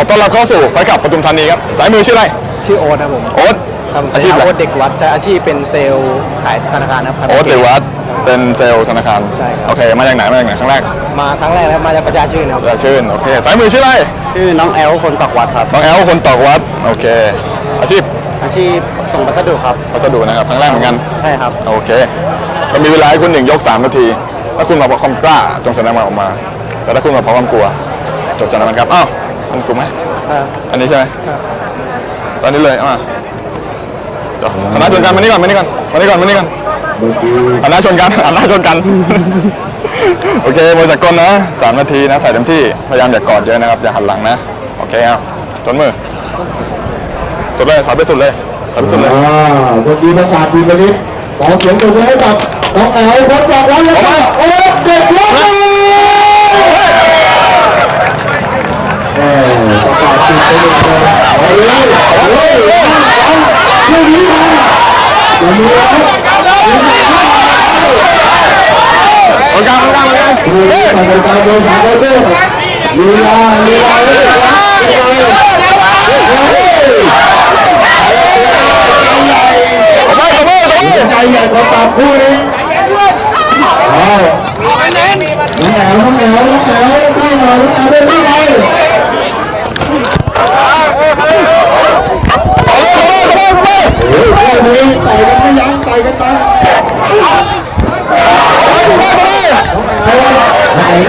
ขอต้อนรับเข้าสู่ไฟขับปทุมธานีครับสายมือชื่ออะไร ชื่อโอ๊ตครับผมโอ๊ตครับอาชีพอะไร โอ๊ตเด็กวัดใช้อาชีพเป็นเซลล์ขายธนาคารครับ โอ๊ตเดวัตเป็นเซลล์ธนาคารใช่ครับ โอเค มาจากไหนมาจากไหนครั้งแรกมาครั้งแรกครับมาจากประชาชื่นครับ จะชื่นโอเคสายมือชื่ออะไรชื่อน้องแอลคนตอกวัดครับ น้องแอลคนตอกวัดโอเค อาชีพอาชีพส่งพัสดุครับพัสดุนะครับครั้งแรกเหมือนกัน ใช่ครับ โอเคเรามีเวลาให้คุณหนึ่งยก 3 นาที ถ้าคุณมาเพราะความกล้าจงแสดงมันออกมา แต่ถ้าคุณมาเพราะความกลัวจงแสดงมันครับ อ้าวมัน ถูกไหมอันนี้ใช่ไหมตอนนี้เลยอะเดี๋ยวหันหน้าชนกันมานี่ก่อนมานี่ก่อนมานี่ก่อนมานี่ก่อนหันหน้าชนกันหันหน้าชนกัน โอเคมวยสากลนะสามนาทีนะใส่เต็มที่ พยายามอย่ากอดเยอะนะครับอย่าหันหลังนะ โอเคเอาชนมือสุดเลยถอยไปสุดเลยถอยไปสุดเลยอ่าคนดีประกาศดีไปนิดขอเสียงตบมือให้กับน้องแอลคนบอกวันแล้วก็โอ๊ตเด็กวัดแม่ประกาศติดไปหมดเลยเอาเลยเอาเลยเอาเรื่องนี้มา อย่ามีแล้วตรงกลางตรงกลางตรงกลางดูนี่ไปกันตามโดยสามโดยลีลาลีลาเลยใจใหญ่กว่าตับคู่นี้เอาน้องแอลน้องแอลน้องแอลไม่หน่อยน้องแอลได้ไม่ไหว โอ้ยนี้ต่อยกันไม่ยั้งต่อยกันมา โ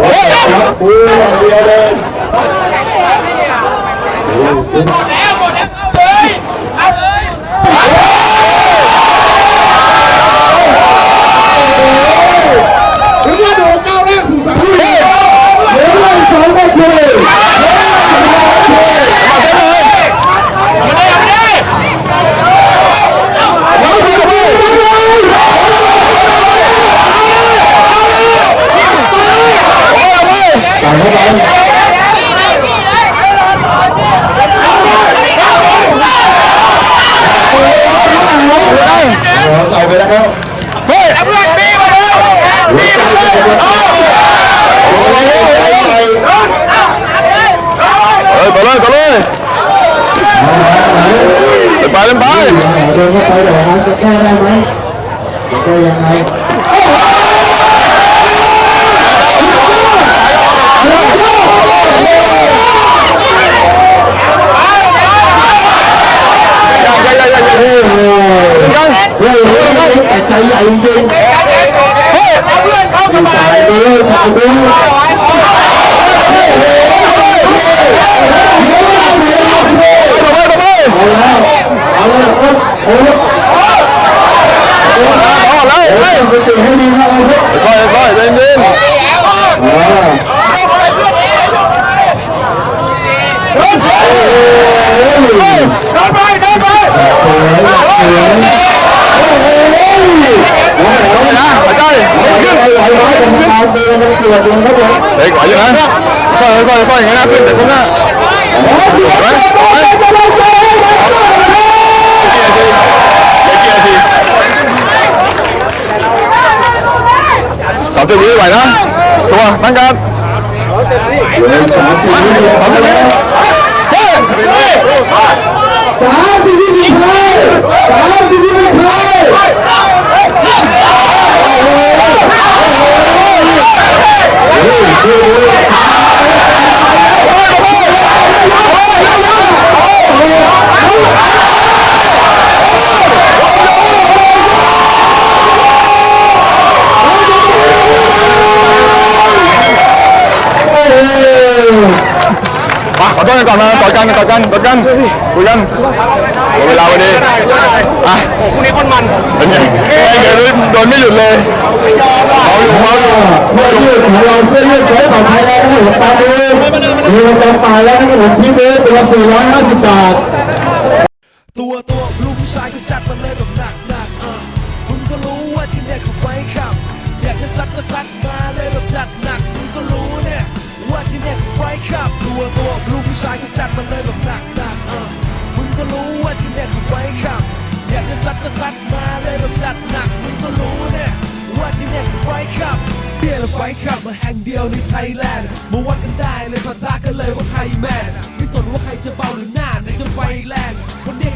อ้ยครับปูอย่างเดียวเลยถึงจะโดดก้าวแรกสู่สังเวียนเหลือเลยสองนาทีต่อยเข้าไปหัว ใส่ไปแล้วครับเฮ้ยหัวใจใจใจเออต่อเลยต่อเลยไปเล่นไปเดินเข้าไปเดี๋ยวนะจะแก้ได้ไหมจะแก้ยังไง ยังยังยังยังยัง โอ้โห ยัง โอ้โหแต่ใจใหญ่จริงๆสายดูสายดู ต่อไปต่อไป เอาแล้วเอาแล้วโอ้โห ต่อเลยโอ้เฮ้ยตั้งสติให้ดีนะเอ สามสิบวิไหวนะชัวร์ตั้งการเหลือสามสิบวินาทีแล้วเฮ้ยสามสิบวิสุดท้ายสามสิบวิสุดท้าย มาขอโทษกันก่อนนะต่อกันต่อกันต่อกันคุยกันหมดเวลาพอดีอะพรุ่นี้คนมันเป็นไงเดี๋ยวโดนไม่หยุดเลยเมาอยู่เมาอยู่เสื้อยืดของเราเสื้อยืดไว้ต่อไทยแล้วนะครับผมตามดูมีประจำตายแล้วนะครับผมพี่เบสตัว450บาทตัวตัวลูกผู้ชายก็จัดมันเลยแบบหนักหนักอะมึงก็รู้ว่าที่เนี่ยคือไฟขับอยากจะซัดก็ซัดมาเลยแบบจัด ที่เนี่คือไฟขับตัวตัวลูกผู้ชายก็จัดมันเลยแบบหนักหนักๆอะมึงก็รู้ว่าที่เนี่คือไฟขับ อยากจะซัดก็ซัดมาเลยแบบจัดหนัก มึงก็รู้เนี่ยว่าที่เนี่คือไฟขับเบียร์และไฟขับมาแห่งเดียวในไทยแลนด์มาวัดกันได้เลยปะทะกันเลยว่าใครแมนไม่สนว่าใครจะเบาหรือหน้าไหนจะไฟแรงคนเด์ไ